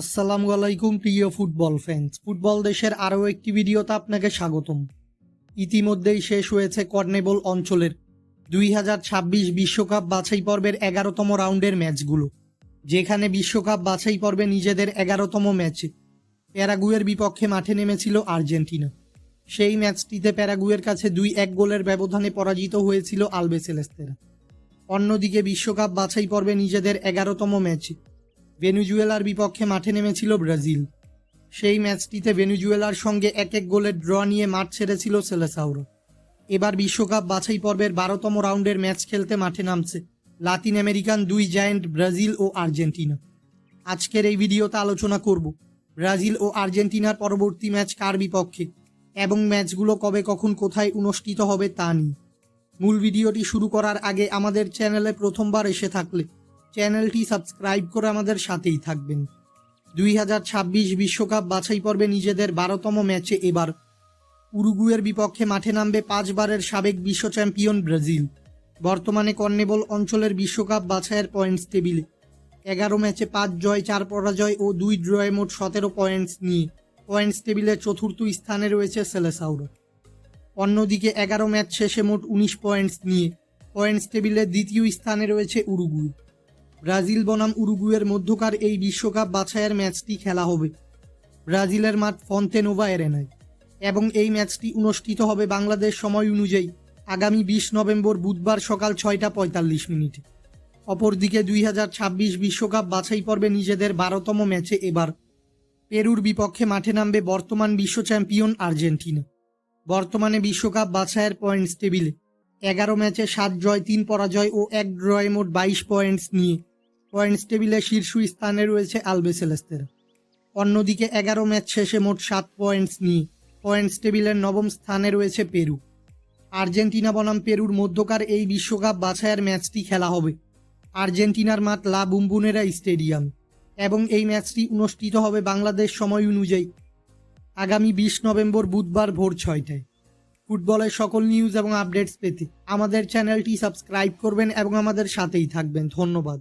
আসসালামু আলাইকুম, প্রিয় ফুটবল ফ্যান্স ফুটবল দেশের আরও একটি ভিডিওতে আপনাকে স্বাগতম। ইতিমধ্যেই শেষ হয়েছে কর্নেবল অঞ্চলের দুই হাজার ছাব্বিশ বিশ্বকাপ বাছাই পর্বের এগারোতম রাউন্ডের ম্যাচগুলো, যেখানে বিশ্বকাপ বাছাই পর্বে নিজেদের এগারোতম ম্যাচে প্যারাগুয়ের বিপক্ষে মাঠে নেমেছিল আর্জেন্টিনা। সেই ম্যাচটিতে প্যারাগুয়ের কাছে দুই এক গোলের ব্যবধানে পরাজিত হয়েছিল আলবেসেলেস্তেরা। অন্যদিকে বিশ্বকাপ বাছাই পর্বে নিজেদের এগারোতম ম্যাচে ভেনুজুয়েলার বিপক্ষে মাঠে নেমেছিল ব্রাজিল। সেই ম্যাচটিতে ভেনুজুয়েলার সঙ্গে এক এক গোলের ড্র নিয়ে মাঠ ছেড়েছিল সেলেসাউরো। এবার বিশ্বকাপ বাছাই পর্বের বারোতম রাউন্ডের ম্যাচ খেলতে মাঠে নামছে লাতিন আমেরিকান দুই জায়ান্ট ব্রাজিল ও আর্জেন্টিনা। আজকের এই ভিডিওতে আলোচনা করব, ব্রাজিল ও আর্জেন্টিনার পরবর্তী ম্যাচ কার বিপক্ষে এবং ম্যাচগুলো কবে কখন কোথায় অনুষ্ঠিত হবে তা নিয়ে। মূল ভিডিওটি শুরু করার আগে আমাদের চ্যানেলে প্রথমবার এসে থাকলে চ্যানেলটি সাবস্ক্রাইব করে আমাদের সাথেই থাকবেন। দুই হাজার ছাব্বিশ বিশ্বকাপ বাছাই পর্বে নিজেদের বারোতম ম্যাচে এবার উরুগুয়ের বিপক্ষে মাঠে নামবে পাঁচবারের সাবেক বিশ্ব চ্যাম্পিয়ন ব্রাজিল। বর্তমানে কর্নেবল অঞ্চলের বিশ্বকাপ বাছাইয়ের পয়েন্টস টেবিলে এগারো ম্যাচে পাঁচ জয়, চার পরাজয় ও দুই ড্রয়ে মোট সতেরো পয়েন্টস নিয়ে পয়েন্টস টেবিলে চতুর্থ স্থানে রয়েছে সেলেসাউরো। অন্যদিকে এগারো ম্যাচ শেষে মোট উনিশ পয়েন্টস নিয়ে পয়েন্টস টেবিলের দ্বিতীয় স্থানে রয়েছে উরুগুই ব্রাজিল বনাম উরুগুয়ের মধ্যকার এই বিশ্বকাপ বাছাইয়ের ম্যাচটি খেলা হবে। ব্রাজিলের মাঠ ফন্তেনোভা এরেনায়। এবং এই ম্যাচটি অনুষ্ঠিত হবে বাংলাদেশ সময় অনুযায়ী আগামী বিশ নভেম্বর বুধবার সকাল ছয়টা পঁয়তাল্লিশ মিনিটে। অপরদিকে দুই হাজার ছাব্বিশ বিশ্বকাপ বাছাই পর্বে নিজেদের বারোতম ম্যাচে এবার পেরুর বিপক্ষে মাঠে নামবে বর্তমান বিশ্ব চ্যাম্পিয়ন আর্জেন্টিনা। বর্তমানে বিশ্বকাপ বাছাইয়ের পয়েন্টস টেবিলে এগারো ম্যাচে সাত জয়, তিন পরাজয় ও এক ড্রয়ে মোট বাইশ পয়েন্টস নিয়ে পয়েন্টস টেবিলে শীর্ষ স্থানে রয়েছে আলবেসেলেস্তেরা অন্যদিকে এগারো ম্যাচ শেষে মোট সাত পয়েন্টস নিয়ে পয়েন্টস টেবিলের নবম স্থানে রয়েছে পেরু। আর্জেন্টিনা বনাম পেরুর মধ্যকার এই বিশ্বকাপ বাছাইয়ের ম্যাচটি খেলা হবে। আর্জেন্টিনার মাঠ লা বুম্বুনেরা স্টেডিয়াম এবং এই ম্যাচটি অনুষ্ঠিত হবে বাংলাদেশ সময় অনুযায়ী আগামী বিশ নভেম্বর বুধবার ভোর ছয়টায়। ফুটবলের সকল নিউজ এবং আপডেটস পেতে আমাদের চ্যানেলটি সাবস্ক্রাইব করবেন এবং আমাদের সাথেই থাকবেন। ধন্যবাদ।